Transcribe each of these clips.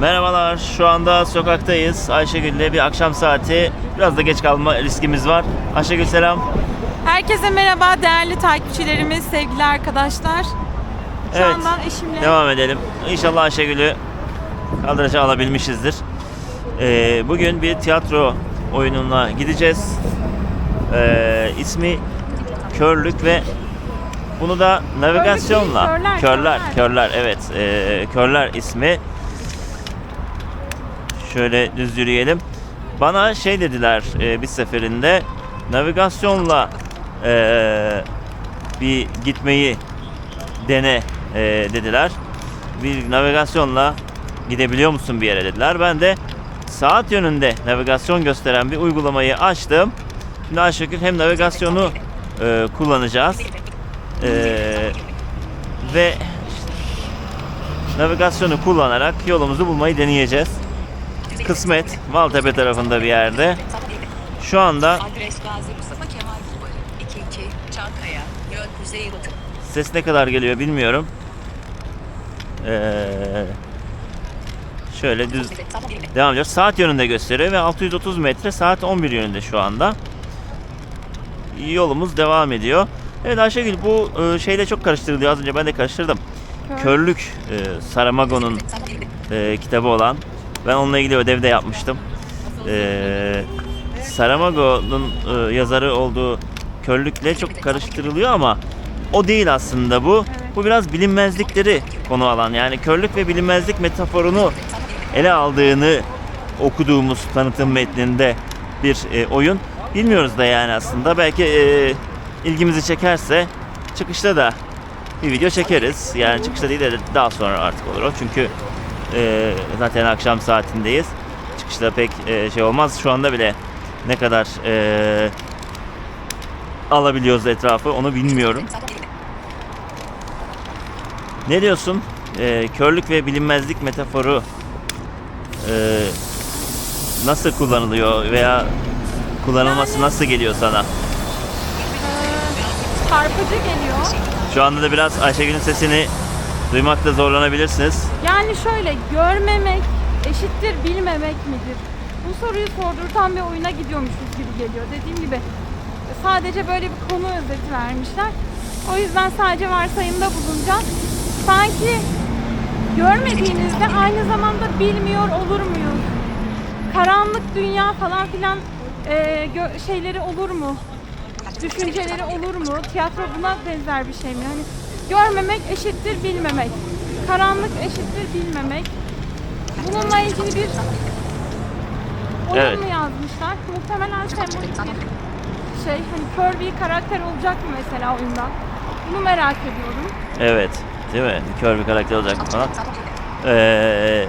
Merhabalar. Şu anda sokaktayız. Ayşegül'le bir akşam saati. Biraz da geç kalma riskimiz var. Ayşegül selam. Herkese merhaba değerli takipçilerimiz, sevgili arkadaşlar. Şu Evet. andan eşimle Devam edelim. İnşallah Ayşegül'ü kaldıraca alabilmişizdir. Ee, bugün bir tiyatro oyununa gideceğiz. Ee, ismi Körlük ve bunu da navigasyonla körler, körler, körler, evet ee, körler ismi. Şöyle düz yürüyelim. Bana şey dediler ee, bir seferinde navigasyonla ee, bir gitmeyi dene e, dediler. Bir navigasyonla gidebiliyor musun bir yere dediler. Ben de saat yönünde navigasyon gösteren bir uygulamayı açtım. Şimdi Ayşegül hem navigasyonu e, kullanacağız e, ve navigasyonu kullanarak yolumuzu bulmayı deneyeceğiz. Kısmet Maltepe tarafında bir yerde. Şu anda Adres Gazi Mustafa Kemal Bulvarı 22 Çankaya yön kuzeybatı. Ses ne kadar geliyor bilmiyorum. Ee, şöyle düz devam ediyor. Saat yönünde gösteriyor ve 630 metre saat 11 yönünde şu anda. Yolumuz devam ediyor. Evet Ayşegül bu e, şeyle çok karıştırılıyor. Az önce ben de karıştırdım. Kör- Körlük e, Saramago'nun e, kitabı olan. Ben onunla ilgili ödev de yapmıştım. E, Saramago'nun e, yazarı olduğu körlükle çok karıştırılıyor ama o değil aslında bu. Bu biraz bilinmezlikleri konu alan. Yani körlük ve bilinmezlik metaforunu ele aldığını okuduğumuz tanıtım metninde bir e, oyun. Bilmiyoruz da yani aslında. Belki e, ilgimizi çekerse çıkışta da bir video çekeriz. Yani çıkışta değil de daha sonra artık olur o. Çünkü e, zaten akşam saatindeyiz. Çıkışta pek e, şey olmaz. Şu anda bile ne kadar e, alabiliyoruz etrafı onu bilmiyorum. Ne diyorsun? E, körlük ve bilinmezlik metaforu e, nasıl kullanılıyor veya kullanılması nasıl geliyor sana? Ee, çarpıcı geliyor. Şu anda da biraz Ayşegül'ün sesini duymakta zorlanabilirsiniz. Yani şöyle görmemek eşittir bilmemek midir? Bu soruyu sordurtan bir oyuna gidiyormuşuz gibi geliyor. Dediğim gibi sadece böyle bir konu özeti vermişler. O yüzden sadece varsayımda bulunacağım. Sanki görmediğinizde aynı zamanda bilmiyor olur muyuz? Karanlık dünya falan filan e, şeyleri olur mu? Düşünceleri olur mu? Tiyatro buna benzer bir şey mi? Hani görmemek eşittir bilmemek. Karanlık eşittir bilmemek. Bununla ilgili bir oyun Evet. mu yazmışlar? Muhtemelen sembolik bir şey. Hani kör bir karakter olacak mı mesela oyunda? Bunu merak ediyorum. Evet, değil mi? Kör bir karakter olacak mı falan. Ee,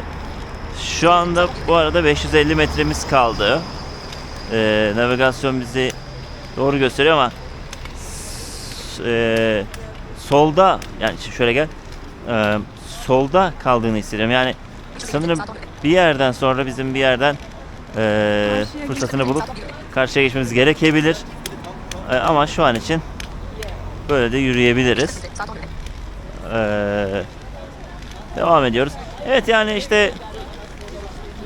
şu anda bu arada 550 metremiz kaldı. Ee, navigasyon bizi doğru gösteriyor ama ee, solda yani şöyle gel Ee, solda kaldığını hissediyorum. Yani sanırım bir yerden sonra bizim bir yerden Karşıya fırsatını bulup karşıya geçmemiz gerekebilir. Ee, ama şu an için böyle de yürüyebiliriz. Ee, devam ediyoruz. Evet yani işte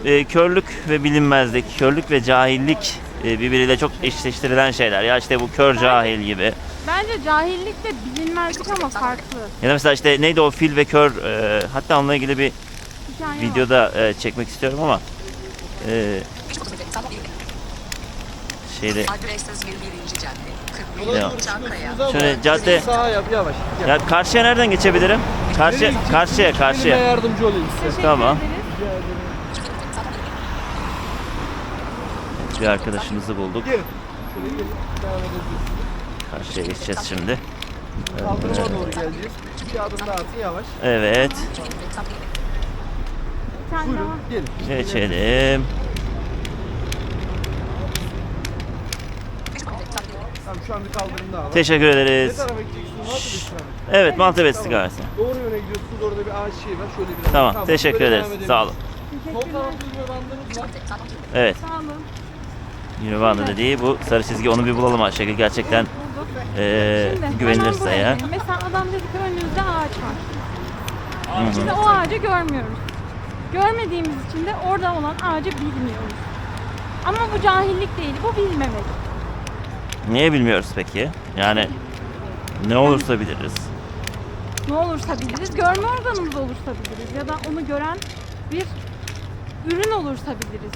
e, körlük ve bilinmezlik, körlük ve cahillik e, birbiriyle çok eşleştirilen şeyler. Ya işte bu kör cahil gibi. Bence cahillik de bilinmezlik ama farklı. Ya da mesela işte neydi o fil ve kör e, hatta onunla ilgili bir Hikaye var. videoda e, çekmek istiyorum ama e, şeyde Adres İzmir 1. Cadde 41 Devam. Çankaya. şöyle cadde Sağa yap yavaş. Gel. ya karşıya nereden geçebilirim? Karşı Nereye gideceksin? karşıya Elime karşıya. yardımcı olayım size. Teşekkür Tamam. ederiz. Bir arkadaşımızı bulduk. Gelin. Şöyle gelin. Devam edebiliriz. Karşıya geçeceğiz şimdi. Kaldırıma doğru geleceğiz. Bir adım daha atın yavaş. Evet. Buyurun gelin. Geçelim. Tamam şu an bir kaldırım daha var. Teşekkür Ne ederiz. tarafa gideceksiniz? Evet Maltepe istikametine. Doğru yöne gidiyorsunuz. Orada bir ağaç şey var. Şöyle biraz. Tamam, teşekkür böyle ederiz. Sağ olun. Sol tarafta bandımız var. Evet. Sağ olun. Nirvana dediği bu sarı çizgi onu bir bulalım Ayşegül. Gerçekten Hemen güvenilirse buraya eğer. gidelim. Mesela adam dedi ki önünüzde ağaç var. Hı hı. Şimdi o ağacı görmüyoruz. Görmediğimiz için de orada olan ağacı bilmiyoruz. Ama bu cahillik değil, bu bilmemek. Niye bilmiyoruz peki? Yani ne olursa biliriz. Ne olursa biliriz, görme organımız olursa biliriz ya da onu gören bir ürün olursa biliriz.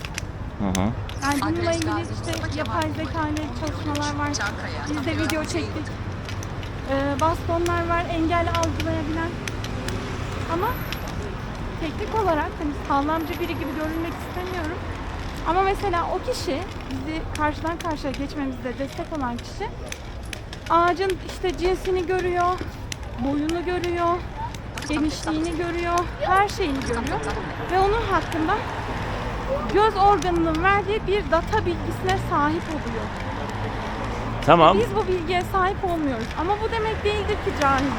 Hı hı. Yani bununla ilgili işte yapay zeka ile çalışmalar var. Biz de video çektik. Ee, bastonlar var, engel algılayabilen. Ama teknik olarak hani sağlamcı biri gibi görünmek istemiyorum. Ama mesela o kişi, bizi karşıdan karşıya geçmemizde destek olan kişi ağacın işte cinsini görüyor, boyunu görüyor, genişliğini görüyor, her şeyini görüyor ve onun hakkında göz organının verdiği bir data bilgisine sahip oluyor. Tamam. Biz bu bilgiye sahip olmuyoruz ama bu demek değildir ki cahillik.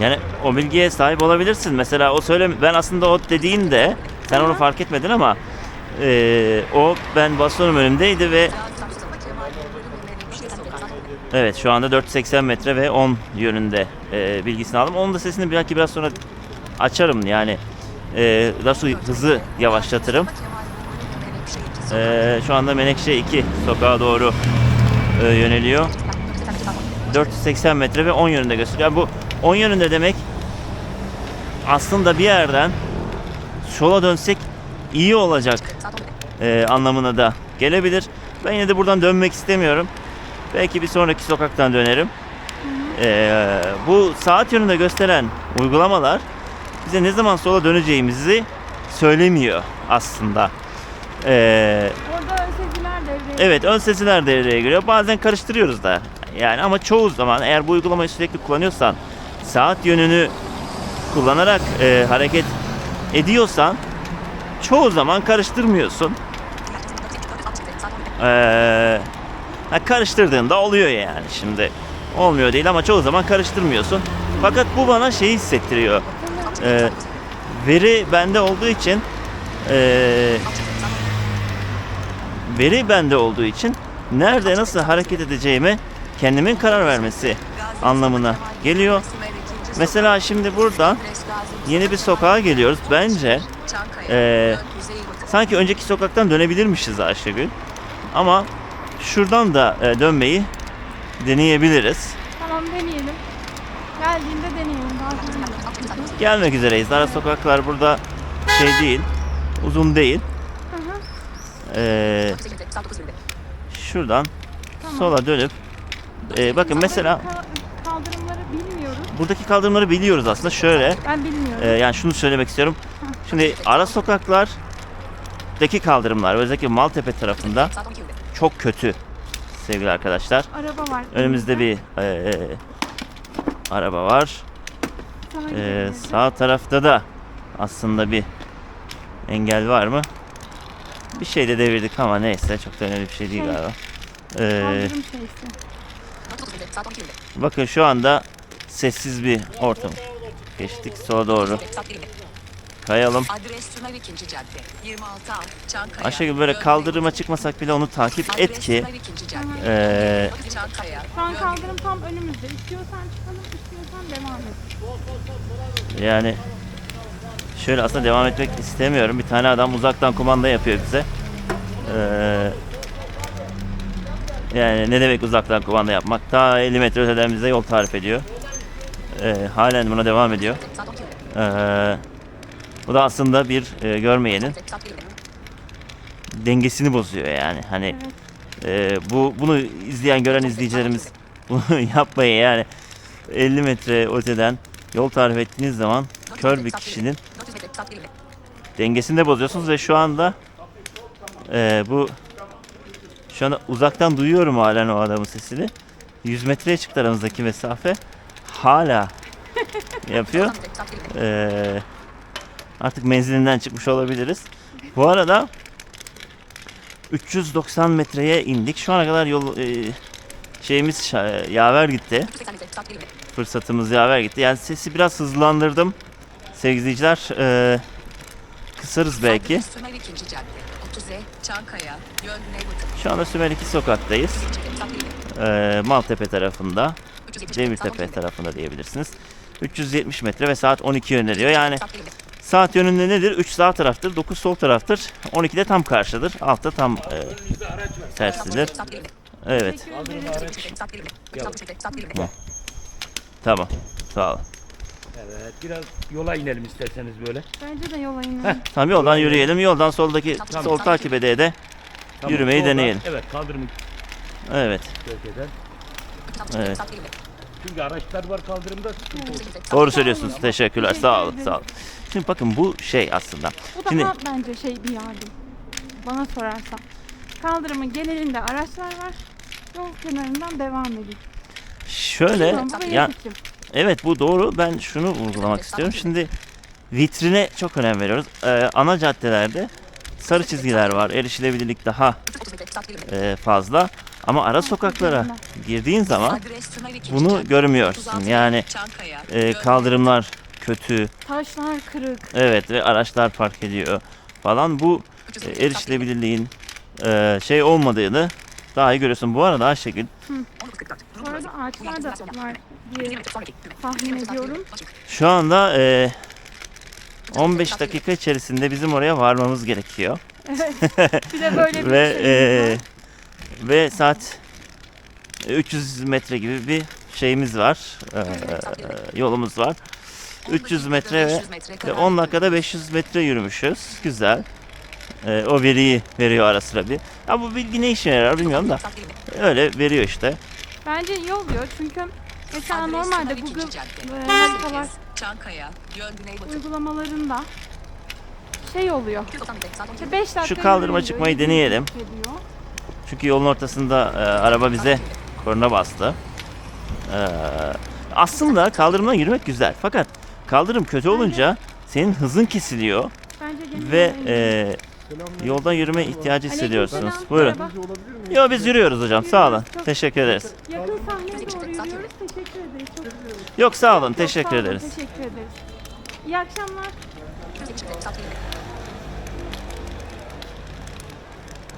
Yani o bilgiye sahip olabilirsin. Mesela o söyle ben aslında o dediğinde sen onu Aha. fark etmedin ama e, o ben bastonum önümdeydi ve evet şu anda 480 metre ve 10 yönünde e, bilgisini aldım. Onun da sesini belki biraz sonra açarım yani e, nasıl hızı yavaşlatırım. Mustafa Kemal Yolları ve Menekşe Sokak. E, şu anda Menekşe 2 sokağa doğru e, yöneliyor. 480 metre ve 10 yönünde gösteriyor. Yani bu 10 yönünde demek aslında bir yerden sola dönsek iyi olacak e, anlamına da gelebilir. Ben yine de buradan dönmek istemiyorum. Belki bir sonraki sokaktan dönerim. E, bu saat yönünde gösteren uygulamalar bize ne zaman sola döneceğimizi söylemiyor aslında. E, Orada ön seziler devreye Evet ön sesiler devreye giriyor. Bazen karıştırıyoruz da. Yani ama çoğu zaman eğer bu uygulamayı sürekli kullanıyorsan saat yönünü kullanarak e, hareket ediyorsan çoğu zaman karıştırmıyorsun. Ee, ha, karıştırdığında oluyor yani şimdi. Olmuyor değil ama çoğu zaman karıştırmıyorsun. Fakat bu bana şeyi hissettiriyor. Ee, veri bende olduğu için ee, veri bende olduğu için nerede nasıl hareket edeceğime kendimin karar vermesi anlamına geliyor. Mesela şimdi buradan yeni bir sokağa geliyoruz. Bence eee, sanki önceki sokaktan dönebilirmişiz Ayşegül. Ama şuradan da e, dönmeyi deneyebiliriz. Tamam deneyelim. Geldiğinde deneyelim. Daha sonra. Gelmek üzereyiz. Ara sokaklar burada şey değil, uzun değil. Eee, şuradan Tamam. sola dönüp e, bakın mesela Ka- kaldırımları bilmiyoruz. buradaki kaldırımları biliyoruz aslında. Şöyle Ben bilmiyorum. Ee, yani şunu söylemek istiyorum. Şimdi ara sokaklardaki kaldırımlar özellikle Maltepe tarafında çok kötü sevgili arkadaşlar. Araba var. Önümüzde bir e, araba var. Sağa E, gidebiliriz. sağ tarafta da aslında bir engel var mı? Bir şey de devirdik ama neyse çok da önemli bir şey değil Şey, galiba. Ee, Kaldırım şeysi. bakın şu anda sessiz bir ortam. Geçtik sola doğru. Kayalım. Adres Sümer 2. Cadde. 26 A. Çankaya. Ayşegül böyle Yön kaldırıma çıkmasak bile onu takip et ki Sümer 2. Cadde. eee Çankaya. Şu an kaldırım tam önümüzde. İstiyorsan çıkalım, istiyorsan devam et. Yani şöyle aslında devam etmek istemiyorum. Bir tane adam uzaktan kumanda yapıyor bize. Ee, yani ne demek uzaktan kumanda yapmak? Ta 50 metre öteden bize yol tarif ediyor. Ee, halen buna devam ediyor. Ee, bu da aslında bir e, görmeyenin dengesini bozuyor yani. Hani e, bu bunu izleyen gören izleyicilerimiz bunu yapmayın yani 50 metre öteden yol tarif ettiğiniz zaman kör bir kişinin dengesini de bozuyorsunuz ve şu anda e, bu şu anda uzaktan duyuyorum halen o adamın sesini. 100 metreye çıktı aramızdaki mesafe. Hala yapıyor. E, artık menzilinden çıkmış olabiliriz. Bu arada 390 metreye indik. Şu ana kadar yol e, şeyimiz şa- yaver gitti. Fırsatımız yaver gitti. Yani sesi biraz hızlandırdım. Sevgili izleyiciler, e, kısarız belki. Sümer 2. Cadde. 30. Çankaya. Yön Güneybatı. Şu anda Sümer 2 sokaktayız. E, Maltepe tarafında, Demirtepe tarafında diyebilirsiniz. 370 metre ve saat 12 yöneliyor. Yani Saat yönünde nedir? 3 sağ taraftır, 9 sol taraftır. 12 de tam karşıdır. Altta tam e, tersidir. Evet. Ederim. Tamam. Sağ ol. Evet, biraz yola inelim isterseniz böyle. Bence de yola inelim. Tamam yoldan yürüyelim. Yoldan soldaki sol takip ede de Tamam, Yürümeyi oradan- deneyelim. Evet, kaldırımı Evet. bölgeden. Evet. Çünkü araçlar var kaldırımda sıkıntı olur. Doğru söylüyorsunuz. Teşekkürler. Teşekkür Sağ olun. Sağ olun. Şimdi bakın bu şey aslında. Bu Şimdi- daha bence şey bir yardım. Bana sorarsan. Kaldırımın genelinde araçlar var. Yol kenarından devam edin. Şöyle Tamam, bu benim ya fikrim. Evet bu doğru. Ben şunu vurgulamak istiyorum. Şimdi vitrine çok önem veriyoruz. Ee, ana caddelerde sarı çizgiler var. Erişilebilirlik daha e, fazla. Ama ara sokaklara girdiğin zaman bunu görmüyorsun. Yani e, kaldırımlar kötü. Taşlar kırık. Evet ve araçlar park ediyor falan. Bu e, erişilebilirliğin e, şey olmadığını daha iyi görüyorsun. Bu arada Ayşegül Bu arada ağaçlar da var diye tahmin ediyorum. şu anda e, 15 dakika içerisinde bizim oraya varmamız gerekiyor. Bir de böyle bir ve şeyimiz e, ve saat 300 metre gibi bir şeyimiz var. E, yolumuz var. 300 metre ve, ve 10 dakikada 500 metre yürümüşüz. Güzel. E, o veriyi veriyor ara sıra bir. Ya bu bilgi ne işe yarar bilmiyorum da öyle veriyor işte. Bence iyi oluyor çünkü mesela Adres normalde Sınav Google ikinci cadde. e, haritalar Çankaya, yön güneybatı. uygulamalarında şey oluyor. İşte 5 dakika Şu kaldırıma yürüyün çıkmayı deneyelim. Çünkü yolun ortasında e, araba bize korna bastı. E, aslında kaldırımdan yürümek güzel. Fakat kaldırım kötü olunca senin hızın kesiliyor Bence ve e. yolda yürüme ihtiyacı hissediyorsunuz. Aleykümselam, Buyurun. merhaba. Yo biz yürüyoruz hocam. Sağ olun. Teşekkür ederiz. Yakın sahneye doğru yürüyoruz. Teşekkür ederiz. Çok, Yok sağ olun. Teşekkür sağ olun, ederiz. Teşekkür ederiz. İyi akşamlar.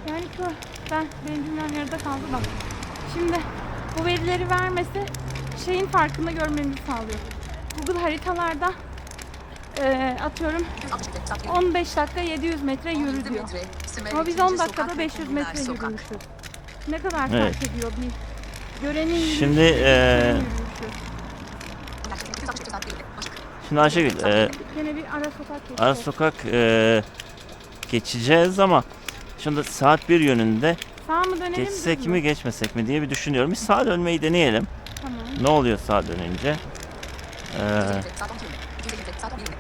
Yani şu ben benim cümlem yarıda kaldı da. Şimdi bu verileri vermesi şeyin farkında görmemizi sağlıyor. Google haritalarda eee, atıyorum 15 dakika 700 metre yürü diyor. Ama biz 10 dakikada 500 metre yürümüşüz. Ne kadar Evet. fark ediyor bir görenin yürüyüşü, Şimdi, yürüyüşü. Şimdi Ayşegül e, Yine bir ara sokak geçiyor. ara sokak e, geçeceğiz ama şimdi saat bir yönünde Sağ mı dönelim geçsek mi geçmesek mi diye bir düşünüyorum. Bir sağa dönmeyi deneyelim. Tamam. Ne oluyor sağa dönünce? Ee,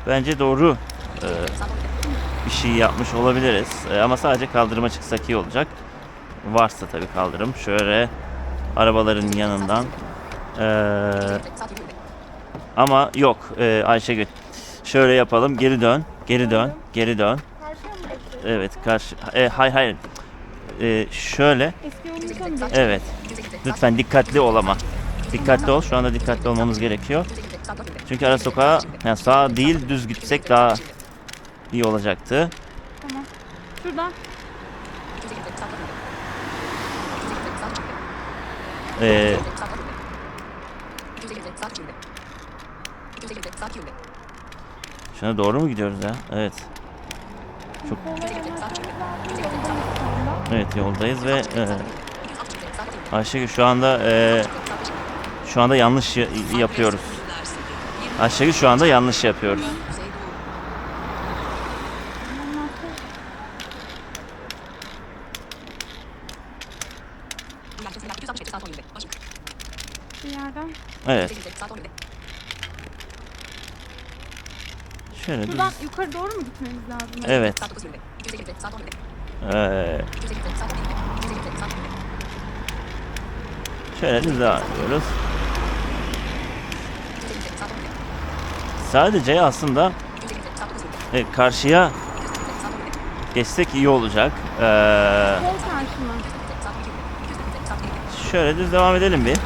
bence doğru e, bir şey yapmış olabiliriz. E, ama sadece kaldırıma çıksak iyi olacak. Varsa tabii kaldırım. Şöyle arabaların yanından. Ee, ama yok e, Ayşegül. Şöyle yapalım. Geri dön. Geri dön. Geri dön. Evet karşı. E, hayır hayır. E, şöyle. Evet. Lütfen dikkatli ol ama. Dikkatli ol. Şu anda dikkatli olmamız gerekiyor. Çünkü ara sokağa yani sağa değil düz gitsek daha iyi olacaktı. Tamam. Şuradan. Ee, şuna doğru mu gidiyoruz ya? Evet. Çok-. Evet yoldayız ve e, Ayşegül şu anda e, şu anda yanlış ya- yapıyoruz. Ayşegül şu anda yanlış yapıyoruz. Bir yerden. Evet. Şöyle düz. Şuradan yukarı doğru mu gitmemiz lazım? Evet. Ee, şöyle düz devam ediyoruz. Sadece aslında e, karşıya geçsek iyi olacak. Ee, şöyle düz devam edelim bir.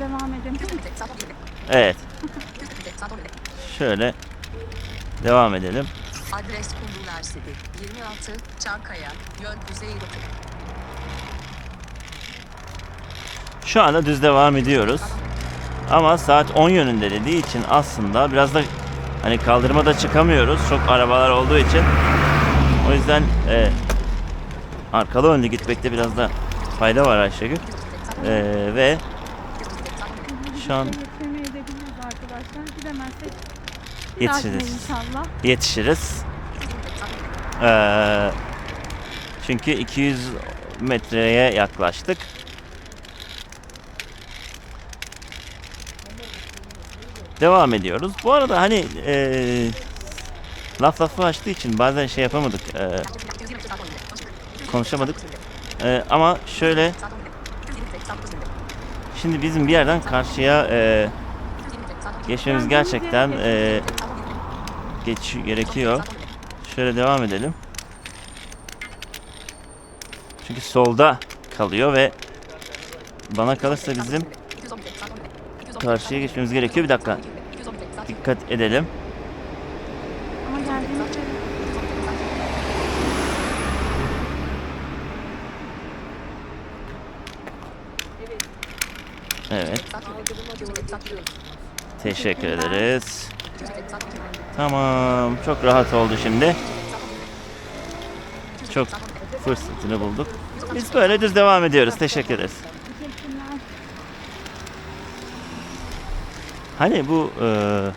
Devam edelim. Evet. Şöyle devam edelim. Adres Kumrular Sidi, 26, Çankaya, yön kuzeybatı. Şu anda düz devam ediyoruz. Ama saat 10 yönünde dediği için aslında biraz da hani kaldırmada çıkamıyoruz. Çok arabalar olduğu için. O yüzden e, arkalı önlü gitmekte biraz da fayda var Ayşegül. E, ve şu an yetişiriz. Yetişiriz. E, çünkü 200 metreye yaklaştık. Devam ediyoruz. Bu arada hani e, laf lafı açtığı için bazen şey yapamadık. e, konuşamadık. E, ama şöyle şimdi bizim bir yerden karşıya e, geçmemiz gerçekten e, geç gerekiyor. Şöyle devam edelim. Çünkü solda kalıyor ve bana kalırsa bizim karşıya geçmemiz gerekiyor. Bir dakika. Dikkat edelim. Ama geldiğimiz yere Evet. Teşekkür ederiz. Tamam. Çok rahat oldu şimdi. Çok fırsatını bulduk. Biz böyle düz devam ediyoruz. Teşekkür ederiz. teşekkürler. Hani bu eee,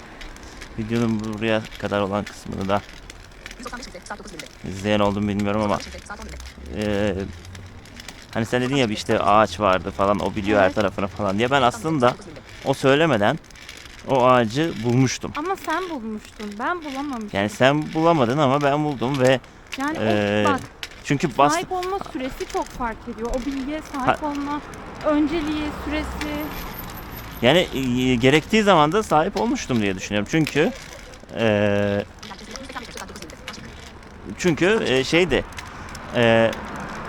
videonun buraya kadar olan kısmını da izleyen oldum bilmiyorum ama eee, hani sen dedin ya bir işte ağaç vardı falan o biliyor her Evet. tarafını falan diye ben aslında o söylemeden o ağacı bulmuştum. Ama sen bulmuştun. Ben bulamamıştım. Yani sen bulamadın ama ben buldum ve Yani o, bak çünkü bas sahip olma süresi çok fark ediyor. O bilgiye sahip olma önceliği, süresi. Yani eee, gerektiği zaman da sahip olmuştum diye düşünüyorum. Çünkü eee Çünkü e, şeydi e,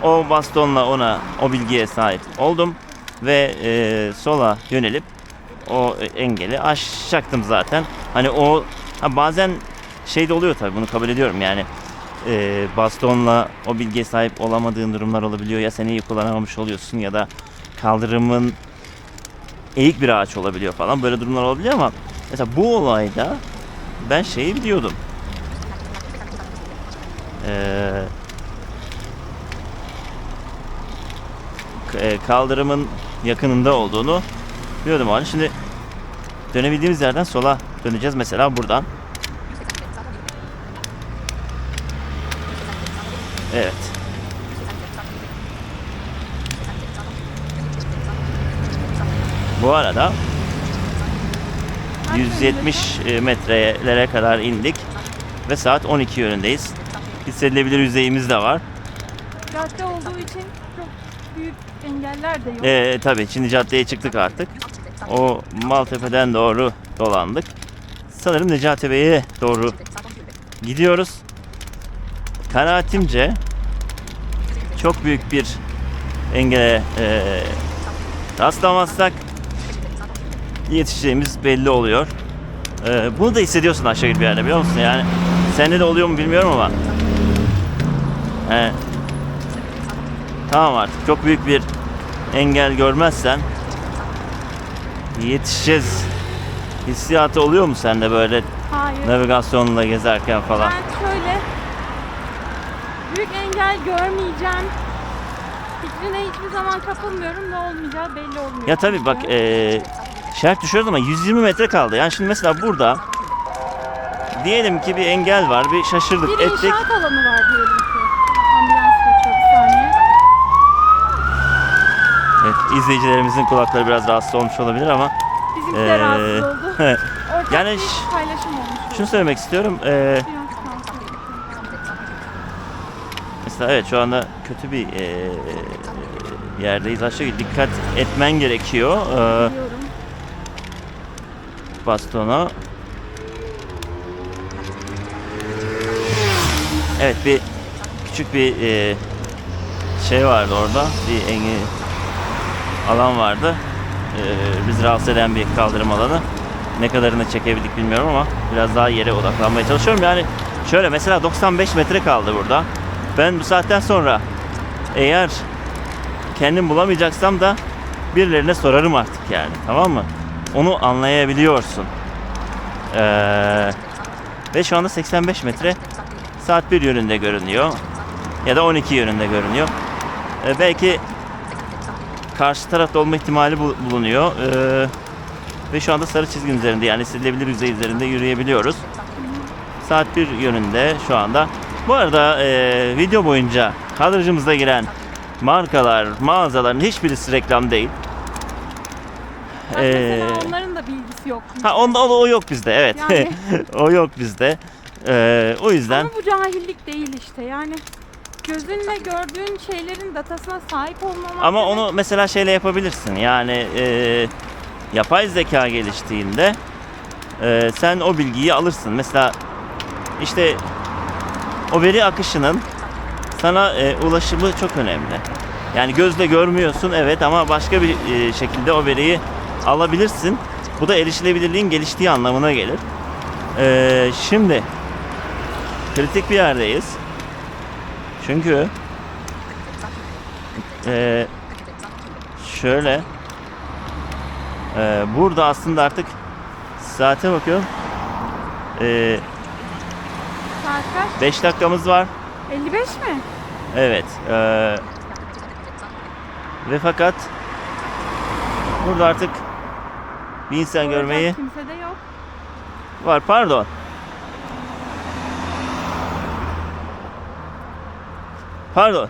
o bastonla ona o bilgiye sahip oldum ve e, sola yönelip o engeli aşacaktım zaten. Hani o ha, bazen şey de oluyor tabii bunu kabul ediyorum yani e, bastonla o bilgiye sahip olamadığın durumlar olabiliyor ya sen iyi kullanamamış oluyorsun ya da kaldırımın eğik bir ağaç olabiliyor falan böyle durumlar olabiliyor ama mesela bu olayda ben şeyi biliyordum. Ee, e, kaldırımın yakınında olduğunu biliyordum o an. Şimdi dönebildiğimiz yerden sola döneceğiz mesela buradan. Evet. Bu arada 170 e, metrelere kadar indik ve saat 12 yönündeyiz. Hissedilebilir yüzeyimiz de var. Cadde olduğu için çok büyük engeller de yok. Ee, tabii şimdi caddeye çıktık artık. O Maltepe'den doğru dolandık. Sanırım Necati Bey'e doğru gidiyoruz. Kanaatimce çok büyük bir engele e, rastlamazsak yetişeceğimiz belli oluyor. E, bunu da hissediyorsun Ayşegül bir yerde biliyor musun? Yani sende de oluyor mu bilmiyorum ama. E, tamam artık çok büyük bir engel görmezsen yetişeceğiz hissiyatı oluyor mu sende böyle Hayır. navigasyonla gezerken falan? Ben şöyle büyük engel görmeyeceğim. Fikrine hiçbir zaman kapılmıyorum. Ne olmayacağı belli olmuyor. Ya tabii bak çünkü. Şerit düşüyoruz ama 120 metre kaldı. Yani şimdi mesela burada diyelim ki bir engel var, bir şaşırdık bir ettik. inşaat alanı var diyelim ki. Ambulans geçiyor bir saniye. Evet, izleyicilerimizin kulakları biraz rahatsız olmuş olabilir ama Bizimki de rahatsız oldu. Ortak Yani bir ş- paylaşım olmuş. şunu söylemek istiyorum. Biraz kalsın. mesela evet şu anda kötü bir eee, yerdeyiz. Aşağı dikkat etmen gerekiyor. Eee, Biliyorum. Bastona. Evet bir küçük bir e, şey vardı orada. Bir engi alan vardı. E, bizi rahatsız eden bir kaldırım alanı. Ne kadarını çekebildik bilmiyorum ama biraz daha yere odaklanmaya çalışıyorum. Yani şöyle mesela 95 metre kaldı burada. Ben bu saatten sonra eğer kendim bulamayacaksam da birilerine sorarım artık yani tamam mı? Onu anlayabiliyorsun. Ee, ve şu anda 85 metre saat 1 yönünde görünüyor. Ya da 12 yönünde görünüyor. Ee, belki karşı tarafta olma ihtimali bul- bulunuyor. Ee, ve şu anda sarı çizginin üzerinde yani silinebilir yüzey üzerinde yürüyebiliyoruz. Saat 1 yönünde şu anda. Bu arada e, video boyunca kadrajımıza giren markalar, mağazaların hiçbirisi reklam değil. Bak Ee, onların da bilgisi yok. Ha onda o, o yok bizde evet. Yani. o yok bizde. Ee, o yüzden Ama bu cahillik değil işte yani. Gözünle gördüğün şeylerin datasına sahip olmamak ama demek- onu mesela şeyle yapabilirsin. Yani e, yapay zeka geliştiğinde e, sen o bilgiyi alırsın. Mesela işte o veri akışının sana e, ulaşımı çok önemli. Yani gözle görmüyorsun evet ama başka bir e, şekilde o veriyi alabilirsin. Bu da erişilebilirliğin geliştiği anlamına gelir. E, şimdi kritik bir yerdeyiz. Çünkü e, şöyle e, burada aslında artık saate bakıyorum. E, Saat kaç? 5 dakikamız var. 55 mi? Evet. eee, ve fakat burada artık bir insan Soracak görmeyi Kimse de yok. var. Pardon. Pardon.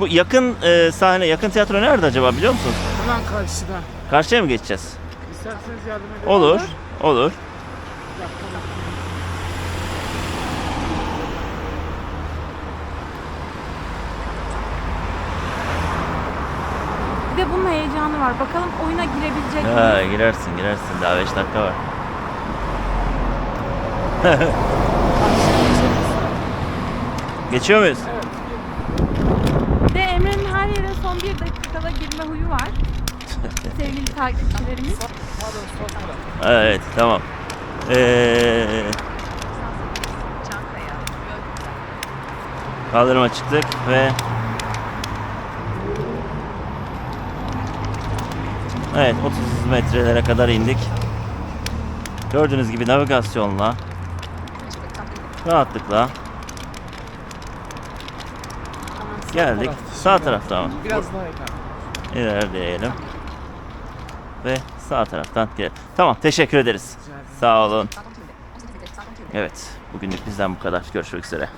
Bu yakın eee, sahne, yakın tiyatro nerede acaba biliyor musunuz? Hemen karşıda. Karşıya mı geçeceğiz? İsterseniz yardım edelim. Olur. Olur. Bir de bunun heyecanı var. Bakalım oyuna girebilecek? Ha, girersin girersin. Daha 5 dakika var. Geçiyor muyuz? Bir de Emre'nin her yere son bir dakikada girme huyu var. Sevgili takipçilerimiz. Evet tamam. Ee, kaldırıma çıktık ve Evet 30 metrelere kadar indik. Gördüğünüz gibi navigasyonla rahatlıkla geldik. Sağ tarafta mı? Biraz daha. İlerleyelim. Ve sağ taraftan gel. Tamam teşekkür ederiz. Sağ olun. Evet bugünlük bizden bu kadar. Görüşmek üzere.